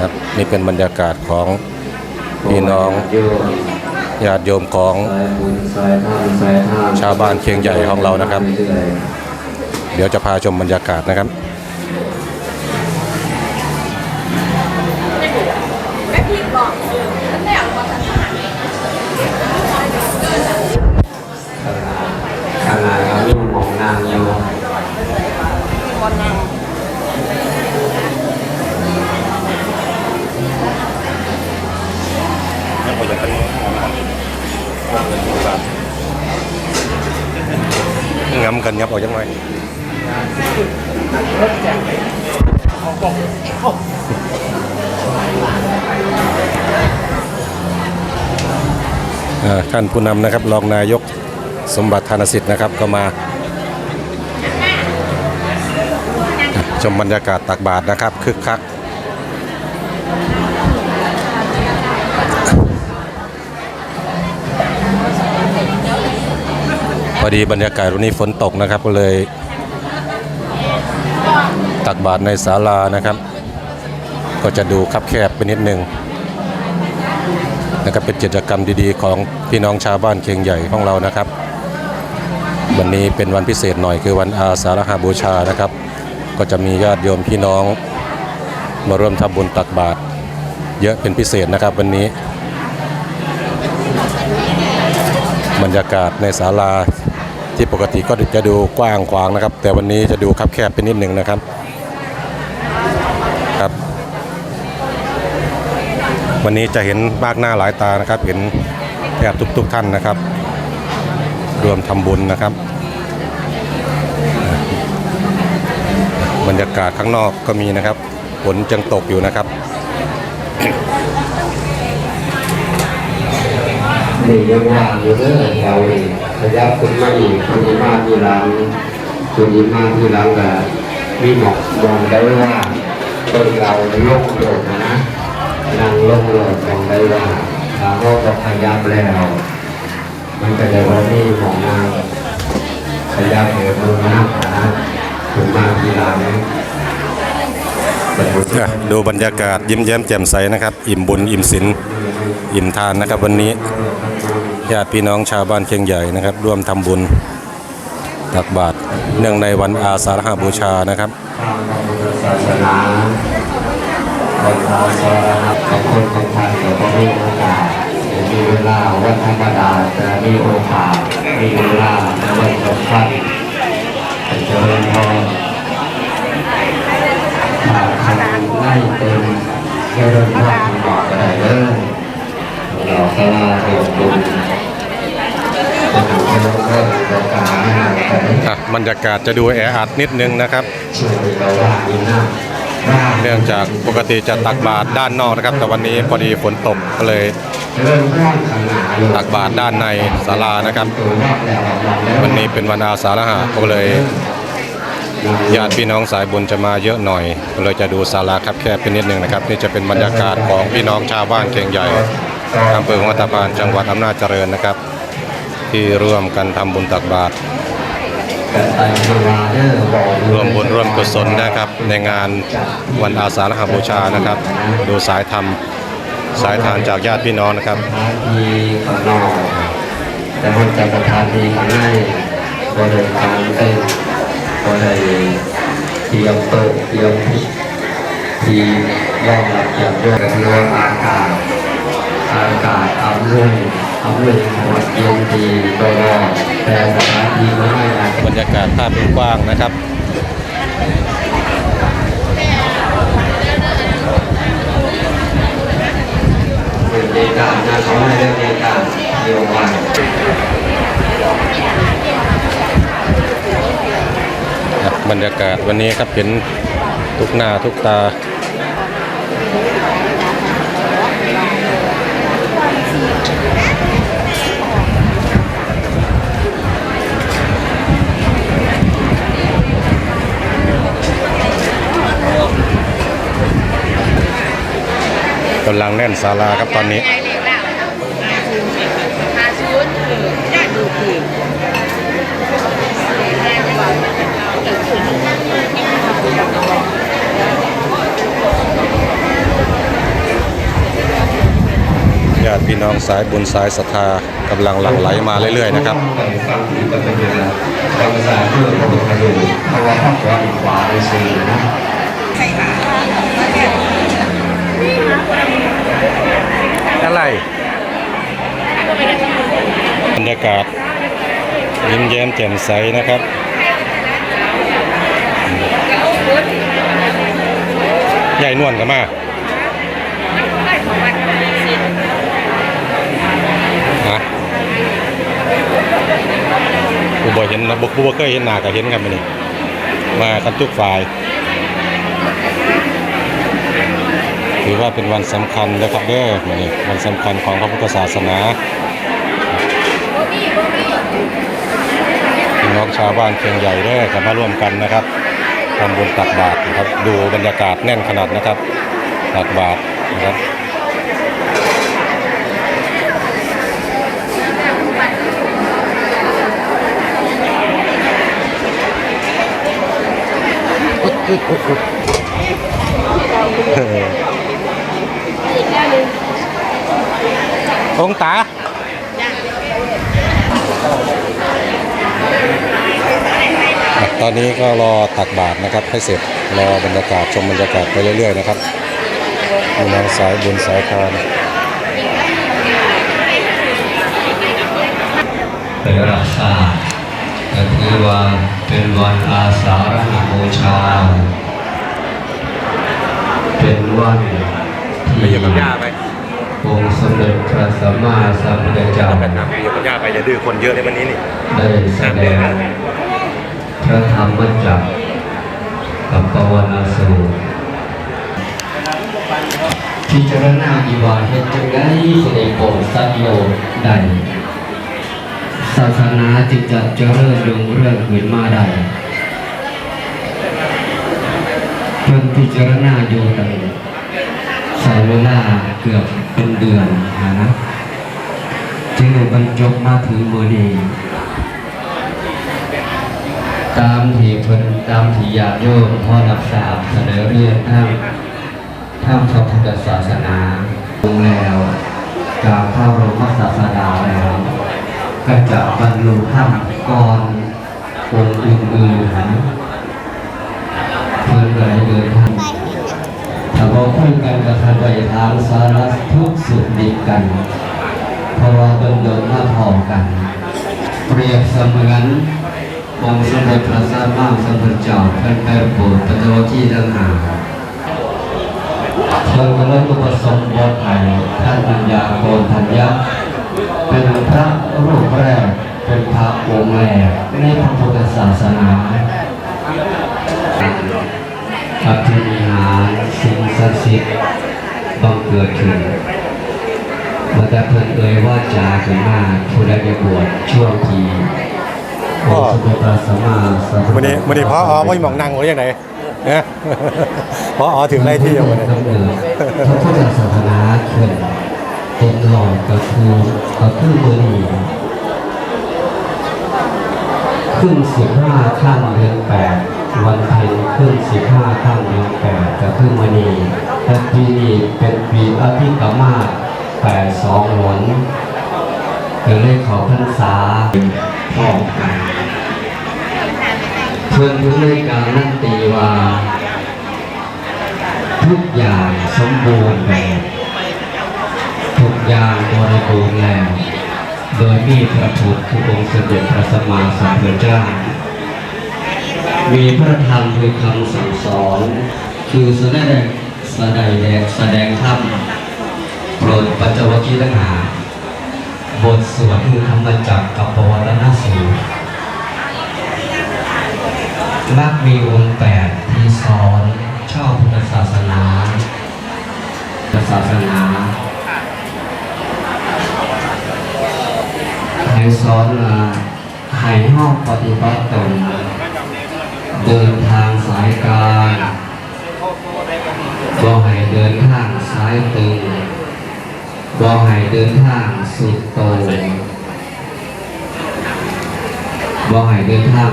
ครับนี่เป็นบรรยากาศของพี่น้องญาติโยมของชาวบ้านเคียงใหญ่ของเรานะครับ เดี๋ยวจะพาชมบรรยากาศนะครับ งำกันยับออกยังไงท่านผู้นำนะครับรองนายกสมบัติธานสิทธิ์นะครับก็มาชมบรรยากาศตักบาทนะครับคึกคัก อดีบรรยากาศวันนี้ฝนตกนะครับก็เลยตักบาตรในศาลานะครับ ก็จะดูคับแคบไปนิดนึงนะครับเป็นกิจกรรมดีๆ ของพี่น้องชาวบ้านเชียงใหญ่ของเรานะครับ วันนี้เป็นวันพิเศษหน่อยคือวันอาสาฬหบูชานะครับ ก็จะมีญาติโยมพี่น้องมาร่วมทำบุญตักบาตรเยอะเป็นพิเศษนะครับวันนี้ บรรยากาศในศาลา ที่ปกติก็จะดูกว้างขวางนะครับ แต่วันนี้จะดูคับแคบไปนิดหนึ่งนะครับครับ วันนี้จะเห็นมากหน้าหลายตานะครับ เห็นแทบทุกๆท่านนะครับ รวมทำบุญนะครับ บรรยากาศข้างนอกก็มีนะครับฝนจังตกอยู่นะครับ นี่ยังว่างอยู่เด้อแถวนี้ขยับขึ้นมาอีกคุณยิมาที่หลังคุณยิมาที่หลังก็มีหมอกมองได้ว่าต้นเราโล่งโลดนะนั่งโล่งโลดมองได้ว่าถ้าเราก็ขยับแล้ว มันก็จะว่านี่หมองนางขยับเหนือมือนะนะคุณมาที่หลังแต่ผมอะดูบรรยากาศยิ้มแย้มแจ่มใสนะครับ อิ่มบุญอิ่มศีลอิ่มทานนะครับวันนี้ ญาติพี่น้องชาวบ้านเชียงใหญ่นะครับ ร่วมทำบุญตักบาตรเนื่องในวันอาสาฬหบูชานะครับทางพระพุทธศาสนาคนทางสารนับของคนของท่านก็มีโอกาสมีเวลาวันธรรมดาจะมีโอกาสมีเวลาในวันสำคัญเป็นเจริญพรถ้าใครไม่เป็นเจริญพรบอกก็ได้เลยเราสลาเรียนบุญจะถูกเจริ อะบรรยากาศจะดูแออัดนิดนึงนะครับ เนื่องจากปกติจะตักบาตรด้านนอกนะครับ แต่วันนี้พอดีฝนตกก็เลยตักบาตรด้านในศาลานะครับ วันนี้เป็นวันอาสาฬหะก็เลยญาติพี่น้องสายบุญจะมาเยอะหน่อยก็เลยจะดูศาลาครับแคบไปนิดนึงนะครับ นี่จะเป็นบรรยากาศของพี่น้องชาวบ้านเคียงใหญ่อำเภอหัวตะพานจังหวัดอำนาจเจริญนะครับ ที่ร่วมกันทำบุญตักบาตรร่วมบุญร่วมกุศลนะครับ ในงานวันอาสาฬหบูชานะครับ ดูสายธรรมสายทานจากญาติพี่น้องนะครับทานทีข้างนอแต่มันจะประทานทีข้างในบริการเป็นบริเตรียมโต๊ะเตรียมที่รองรับอย่างด้วยกับเรื่องอากาศอากาศอำนว ยอำนวยหมดเย็นดีตลอดแต่สถานที่ไม่ได้บรรยากาศภาพกว้างนะครับเรื่องในการนะเขาให้เรื่องในการเดียวกันบรรยากาศวันนี้ครับเห็นทุกหน้าทุกตา กำลังแน่นศาลาครับตอนนี้ไงเด็กแล้วหาชุดยอดดูดีพี่น้องสายบุญสายศรัทธากำลังหลั่งไหลมาเรื่อยๆนะครับไปฟังที่ก็เป็นยังไงฟังภาษาเพื่อนของพระอยู่เพระว่าข้างขวาอีกขวาเลยสินะอะไร บรรยากาศยิ้มแย้มแจ่มใสนะครับใหญ่นวลกันมาฮะกูบอกเห็นนะบุกบุกเคยเห็นหน้าก็เห็นกันมานี่มากันทุกฝ่าย ถือว่าเป็นวันสำคัญนะครับเด้อวันนี้วันสำคัญของพระพุทธศาสนาพี่น้องชาวบ้านเชียงใหญ่เด้อกันมาร่วมกันนะครับทำบุญตักบาตรนะครับ ดูบรรยากาศแน่นขนาดนะครับตักบาตรนะครับ องตาตอนนี้ก็รอตักบาตรนะครับให้เสร็จรอบรรยากาศชมบรรยากาศไปเรื่อยๆนะครับมีนางสายบุญสายทานเป็นรักษาก็ถือว่าเป็นวันอาสาฬหบูชา เป็นวัน ไปอยู่กับย่าไปองค์สมเด็จพระสัมมาสัมพุทธเจ้าไปถามไปอยู่กับย่าไปอย่าดื้อคนเยอะในวันนี้นี่ได้แสดงพระธรรมจักรกับปวนาสูตรพิจารณาอีวาเหตุจังได้แสดงโปรดสัตว์โลกใดศาสนาจึงจะเจริญรุ่งเรืองขึ้นมาได้เพิ่งพิจารณาอยู่กันใช้เวลาเกือบเป็นเดือนนะจึงได้บรรจบมาถึงมือนี้ตามที่เพิ่นตามที่ญาติโยมพ่อรับทราบเสนอเรียนทางทางพระพุทธศาสนาลงแล้วกราบพระบรมศาสดาแล้ว ก็จะบรรลุธรรมก่อนองค์อื่นๆนะเพิ่นก็ได้เดินทาง ถ้าบอกคุยกันกับทานไปทางสารทุกสุขดีกันเพราะว่าเป็นเดินหน้าพร้อกัน เปรียบเสมือนองค์สมเด็จพระสัมมาสัมพุทธเจ้าท่านไปโปรดปฏิวัติต่างหากเพิ่นก็เลยอุปสมบทให้ท่านปัญญาโกนทัญญะเป็นพระรูปแรกเป็นพระองค์แรกในพระพุทธศาสนาอภินิหาร ศักดิ์สิทธิ์บังเกิดขึ้นเมื่อแต่เพิ่นเอ่ยว่าจาขึ้นมาผู้ใดจะบวชช่วงที่องค์สมเด็จพระสัมมาสัมพุทธวันนี้วันนี้พออ๋อไม่หมองนั่งหรือยังไงเนี่ยพออ๋อถึงไรที่อยู่วันนี้กำเนิดพระพุทธศาสนาขึ้นเป็นหลอดก็คือก็คือมือนีขึ้นสิบห้าข้ามเดือนแปดวันเพ็ญ ขึ้นสิบห้าข้ามเดือนแปดก็คือมือนีแต่ปีนี้เป็นปีอภิกรรมาแปดสองหนก็เลยขอพรรษาพร้อกันเพื่อนทุกในการนั่นตีว่าทุกอย่างสมบูรณ์แบบทุกอย่างบริบูรณ์แล้ว โดยมีพระพุทธคือองค์เสด็จพระสัมมาสัมพุทธเจ้า มีพระธรรมคือคำสั่งสอน คือแสดงแสดงแสดงธรรมโปรดปัจจวัคคีย์ทั้งหา บทสวดคือธรรมจักรกับปวัตนสูตรมักมีองค์แปดที่สอนชอบพุทธศาสนาพุทธศาสนาให้สอนมาให้ห้องปฏิบัติตน เดินทางสายกลางบ่ให้เดินทางสายตึงบ่ให้เดินทางสุดโต่งบ่ให้เดินทาง